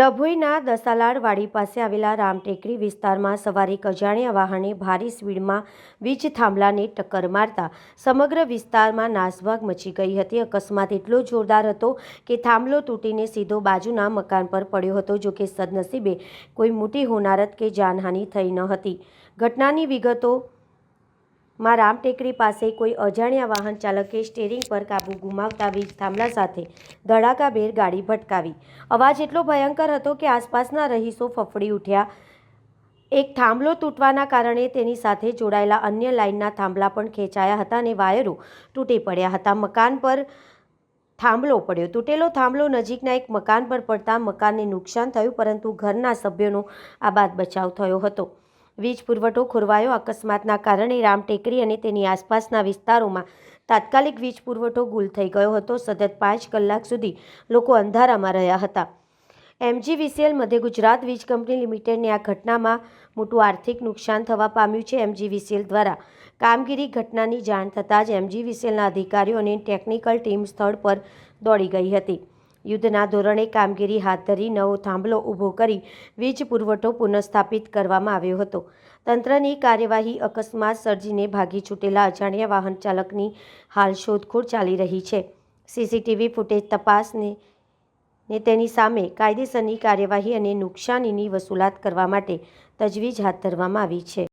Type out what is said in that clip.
ડભોઈના દસાલાડવાડી પાસે આવેલા રામટેકરી વિસ્તારમાં સવારે કજાણ્યા વાહને ભારે સ્પીડમાં વીજ થાંભલાને ટક્કર મારતા સમગ્ર વિસ્તારમાં નાસભાગ મચી ગઈ હતી. અકસ્માત એટલો જોરદાર હતો કે થાંભલો તૂટીને સીધો બાજુના મકાન પર પડ્યો હતો, જો કે સદનસીબે કોઈ મોટી હોનારત કે જાનહાનિ થઈ ન હતી. ઘટનાની વિગતો માં રામટેકરી પાસે કોઈ અજાણ્યા વાહન ચાલકે સ્ટેરિંગ પર કાબુ ગુમાવતા વીજ થાંભલા સાથે ધડાકાભેર ગાડી ભટકાવી. અવાજ એટલો ભયંકર હતો કે આસપાસના રહીશો ફફડી ઉઠ્યા. એક થાંભલો તૂટવાના કારણે તેની સાથે જોડાયેલા અન્ય લાઇનના થાંભલા પણ ખેંચાયા હતા અને વાયરો તૂટી પડ્યા હતા. મકાન પર થાંભલો પડ્યો. તૂટેલો થાંભલો નજીકના એક મકાન પર પડતા મકાનને નુકસાન થયું, પરંતુ ઘરના સભ્યોનો આબાદ બચાવ થયો હતો. વીજ પુરવઠો ખોરવાયો. અકસ્માતના કારણે રામટેકરી અને તેની આસપાસના વિસ્તારોમાં તાત્કાલિક વીજ પુરવઠો ગુલ થઈ ગયો હતો. સતત પાંચ કલાક સુધી લોકો અંધારામાં રહ્યા હતા. એમજીવીસીએલ મધ્ય ગુજરાત વીજ કંપની લિમિટેડને આ ઘટનામાં મોટું આર્થિક નુકસાન થવા પામ્યું છે. એમજીવીસીએલ દ્વારા કામગીરી ઘટનાની જાણ થતાં જ એમજીવીસીએલના અધિકારીઓ અને ટેકનિકલ ટીમ સ્થળ પર દોડી ગઈ હતી. યુદ્ધના ધોરણે કામગીરી હાથ ધરી નવો થાંભલો ઊભો કરી વીજ પુરવઠો પુનઃસ્થાપિત કરવામાં આવ્યો હતો. તંત્રની કાર્યવાહી અકસ્માત સર્જીને ભાગી છૂટેલા અજાણ્યા વાહન ચાલકની હાલ શોધખોળ ચાલી રહી છે. સીસીટીવી ફૂટેજ તપાસને, ને તેની સામે કાયદેસરની કાર્યવાહી અને નુકસાનીની વસૂલાત કરવા માટે તજવીજ હાથ ધરવામાં આવી છે.